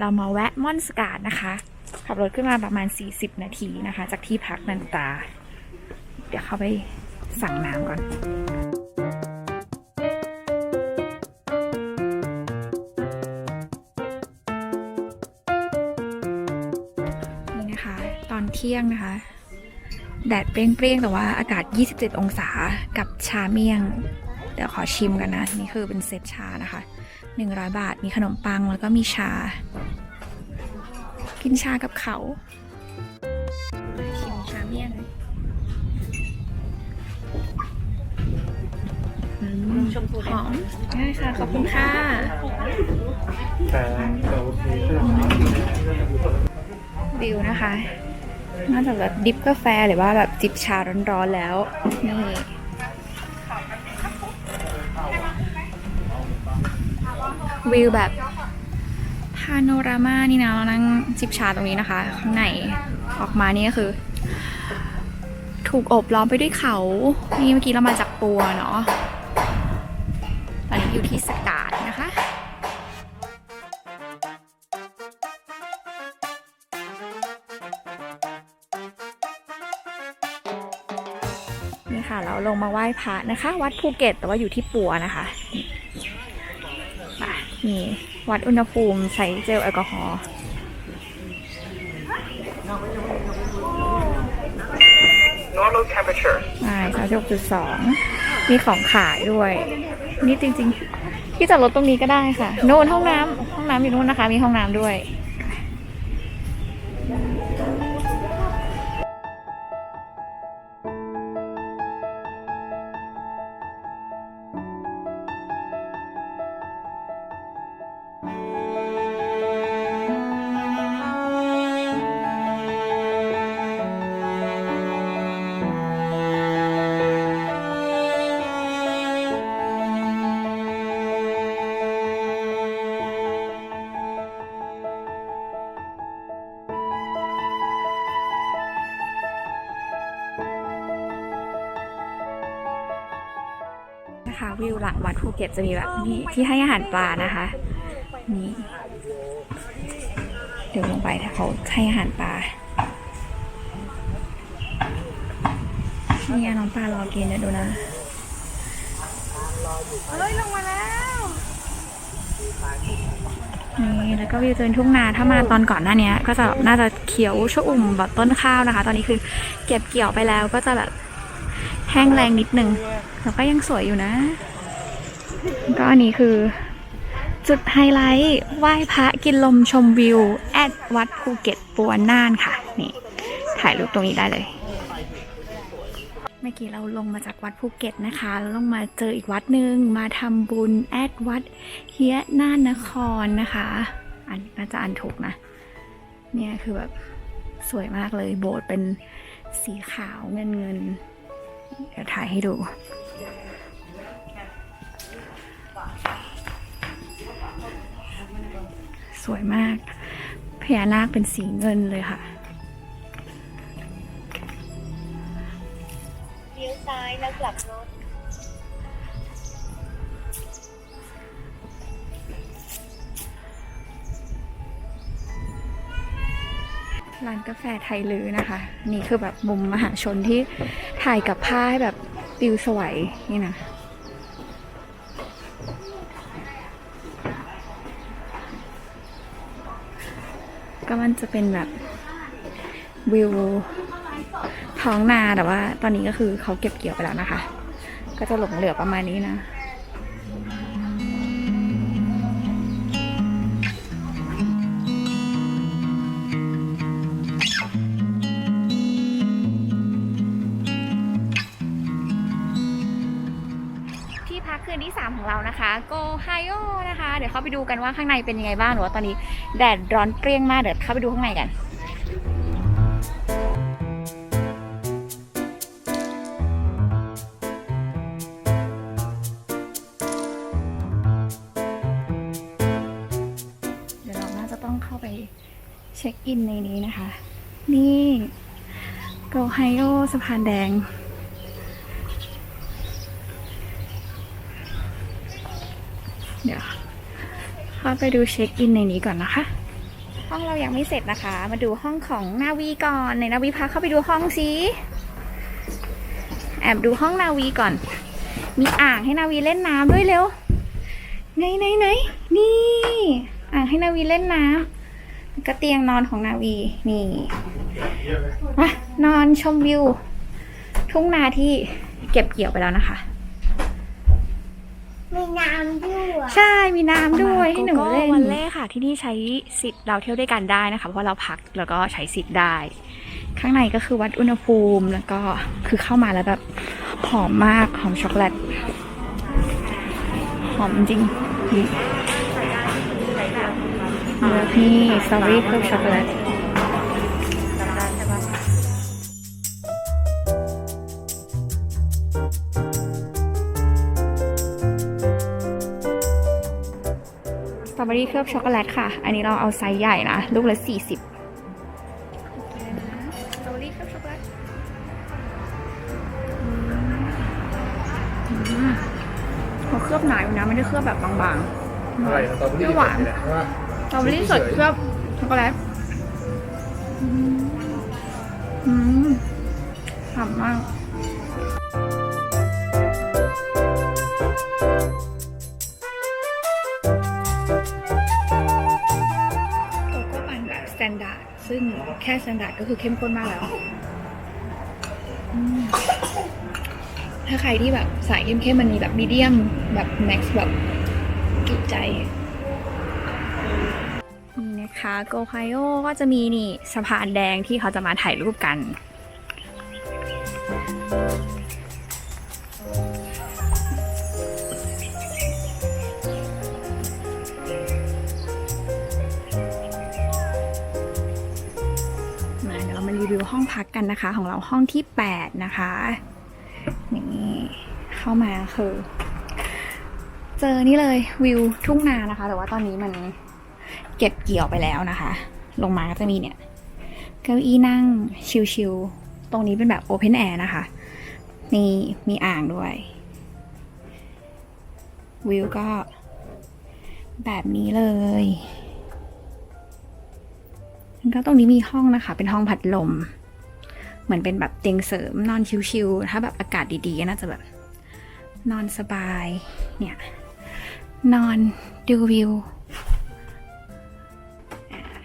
เรามาแวะม่อนสกาดนะคะ ขับรถขึ้นมาประมาณ 40 นาทีนะคะ จากที่พักนันตา เดี๋ยวเข้าไปสั่งน้ำก่อนนี่นะคะตอนเที่ยงนะคะ แดดเปรี้ยงๆ แต่ว่าอากาศ 27 องศากับชาเมี่ยง เดี๋ยวขอชิมกันนะ นี่คือเป็นเซตชานะคะ 100 บาท มีขนมปังแล้วก็มีชา กินชากับเขาชิมชาเมี่ยงเลยอืมหอมได้ค่ะ ขอบคุณค่ะแต่แต่โอเคก็วิวนะคะน่าจะแบบดิฟกาแฟหรือว่าแบบจิบชาร้อนๆแล้ว นี่ วิวแบบพาโนรามานี่นะเรานั่งจิบชาตรงนี้นะคะ ข้างในออกมานี่ก็คือ ถูกอบล้อมไปด้วยเขา นี่เมื่อกี้เรามาจากปัวเนาะตอนนี้อยู่ที่สกาดนะคะนี่ค่ะเราลงมาไหว้พระนะคะ วัดภูเก็ตแต่ว่าอยู่ที่ปัวนะคะอะ นี่ วัดอุณหภูมิใส่เจลแอลกอฮอล์ normal temperature. ใช่สามสิบจุดสองมีของขายด้วย นี่จริงๆ ที่จอดรถตรงนี้ก็ได้ค่ะ โน่นห้องน้ำห้องน้ำอยู่นู่นนะคะ มีห้องน้ำด้วย ลังวัดภูเก็ตจะมีแบบนี้ที่ให้อาหารปลานะคะนี่เดี๋ยวลงไปถ้าเขาให้อาหารปลานี่น้องปลารอกินเดี๋ยวดูนะเฮ้ยลงมาแล้วนี่แล้วก็วิวเจอทุ่งนาถ้ามาตอนก่อนหน้านี้ก็จะน่าจะเขียวชอุ่มแบบต้นข้าวนะคะ ตอนนี้คือเก็บเกี่ยวไปแล้วก็จะแบบแห้งแรงนิดนึงแต่ก็ยังสวยอยู่นะ ก็อันนี้คือ จุดไฮไลท์ไหว้พระกินลมชมวิว แอดวัดภูเก็ตปัวน่านค่ะ นี่ ถ่ายรูปตรงนี้ได้เลย เมื่อกี้เราลงมาจากวัดภูเก็ตนะคะแล้วลงมาเจออีกวัดหนึ่งมาทำบุญแอดวัดเฮียน่านนครนะคะ อันน่าจะอันถูกนะ เนี่ยคือแบบสวยมากเลยโบสถ์เป็นสีขาวเงินเงินๆเดี๋ยวถ่ายให้ดู วยมาก พญานาคเป็นสีเงินเลยค่ะเลี้ยวซ้ายแล้วกลับรถร้านกาแฟไทยลือนะคะ นี่คือแบบมุมมหาชนที่ถ่ายกับผ้าให้แบบวิวสวยนี่นะ ก็มันจะเป็นแบบวิวท้องนาแต่ว่า ตอนนี้ก็คือเขาเก็บเกี่ยวไปแล้วนะคะ ก็จะหลงเหลือประมาณนี้นะ คืนที่ 3 ของเรานะคะโกไฮโอนะคะ เดี๋ยวเข้าไปดูกันว่าข้างในเป็นยังไงบ้างหรือว่าตอนนี้แดดร้อนเปรี้ยงมากเดี๋ยวเข้าไปดูข้างในกันเดี๋ยวเราน่าจะต้องเข้าไปเช็คอินในนี้นะคะ นี่โกไฮโอสะพานแดง เดี๋ยวเข้าไปดูเช็คอินในนี้ก่อนนะคะ ห้องเรายังไม่เสร็จนะคะ มาดูห้องของนาวีก่อนในนาวีพาเข้าไปดูห้องสิแอบดูห้องนาวีก่อน มีอ่างให้นาวีเล่นน้ำด้วยเร็วไหนไหนไหนนี่ อ่างให้นาวีเล่นน้ำก็เตียงนอนของนาวีนี่มานอนชมวิว ทุ่งนาที่เก็บเกี่ยวไปแล้วนะคะ มีน้ำด้วยใช่มีน้ำด้วยให้หนูเล่นโกโก้วัวันนเล่เล่ค่ะ ที่นี่ใช้สิทธิ์เราเที่ยวด้วยกันได้นะคะ เพราะว่าเราพักแล้วก็ใช้สิทธิ์ได้ ข้างในก็คือวัดอุณหภูมิแล้วก็คือเข้ามาแล้วแบบหอมมากหอมช็อกโกแลตหอมจริงนี่เลือกนี่สตรอเบอรี่เคลือบช็อกโกแลต เบอรี่เคลือบช็อกโกแลตค่ะ อันนี้เราเอาไซส์ใหญ่นะ ลูกละสี่สิบสตรอเบอรี่เคลือบช็อกโกแลตเขาเคลือบหนาอยู่นะ ไม่ได้เคลือบแบบบางอะไรสตรอเบอรี่ไม่หวานเนี่ยว่าๆสตรอเบอรี่สดเคลือบช็อกโกแลตอืมอืมฉ่ำมากโก ซึ่งแค่สแตนดาร์ดก็คือเข้มข้นมากแล้วถ้าใครที่แบบสายเข้มๆมันมีแบบมีเดียมแบบแม็กซ์แบบจุใจนี่นะคะโกไคโอก็จะมีนี่สะพานแดงที่เขาจะมาถ่ายรูปกัน ห้องพักกันนะคะ ของเราห้องที่ 8 นะคะนี่เข้ามาคือ เจอนี่เลยวิวทุ่งนานะคะ แต่ว่าตอนนี้มันเก็บเกี่ยวไปแล้วนะคะ ลงมาก็จะมีเนี่ย เก้าอี้นั่งชิลๆ ตรงนี้เป็นแบบโอเพนแอร์นะคะนี่มีอ่างด้วย วิวก็แบบนี้เลย ก็ตรงนี้มีห้องนะคะ เป็นห้องพัดลม เหมือนเป็นแบบเตียงเสริมนอนชิวๆถ้าแบบอากาศดีๆก็น่าจะแบบนอนสบายเนี่ยนอนดูวิว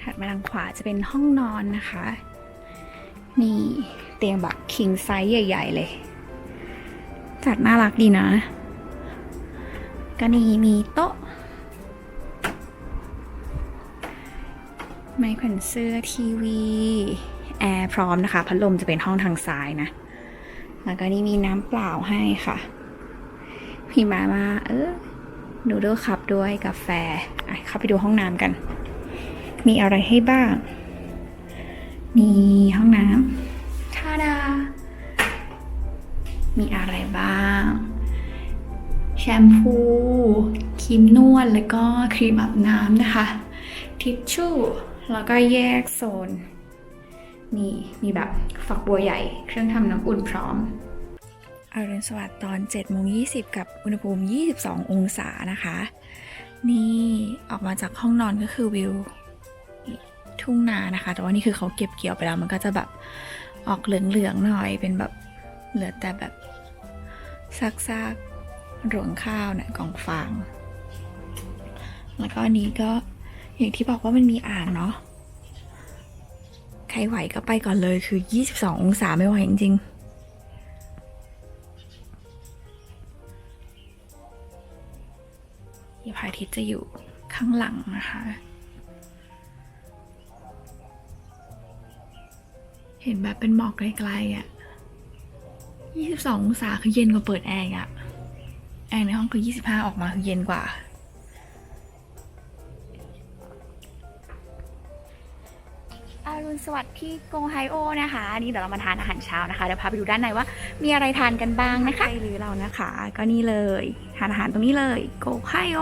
ถัดมาทางขวาจะเป็นห้องนอนนะคะนี่เตียงแบบคิงไซส์ใหญ่ ๆ เลย จัดน่ารักดีนะ ก็นี่มีโต๊ะ ไม้แขวนเสื้อทีวี แอร์พร้อมนะคะ พัดลมจะเป็นห้องทางซ้ายนะ แล้วก็นี่มีน้ำเปล่าให้ค่ะพี่มามาเออนูโดคัพด้วยกาแฟอะเข้าไปดูห้องน้ำกัน มีอะไรให้บ้าง มีห้องน้ำทาดา มีอะไรบ้าง แชมพูครีมนวดแล้วก็ครีมอาบน้ำนะคะทิชชู่ แล้วก็แยกโซน นี่มีแบบฝักบัวใหญ่ เครื่องทำน้ำอุ่นพร้อมอรุณสวัสดิ์ตอน7โมง20 กับอุณหภูมิ 22 องศานะคะ นี่ออกมาจากห้องนอนก็คือวิวทุ่งนานะคะ แต่ว่านี่คือเขาเก็บเกี่ยวไปแล้ว มันก็จะแบบออกเหลืองๆหน่อย เป็นแบบเหลือแต่แบบซากๆรวงข้าวเนี่ยกองฟาง แล้วก็อันนี้ก็ อย่างที่บอกว่ามันมีอ่างเนาะใครไหวก็ไปก่อนเลยคือ 22 องศาไม่ไหวจริงๆพระอาทิตย์จะอยู่ข้างหลังนะคะ เห็นแบบเป็นหมอกไกลๆอะ่ะ 22 องศาคือเย็นกว่าเปิดแอร์อะ่ะ แอร์ในห้องคือ 25 ออกมาคือเย็นกว่า สวัสดิ์ที่โกไฮโอนะคะ นี่เดี๋ยวเรามาทานอาหารเช้านะคะเดี๋ยวพาไปดูด้านในว่า มีอะไรทานกันบ้างนะคะหรือเรานะคะ ก็นี่เลย ทานอาหารตรงนี้เลยโกไฮโอ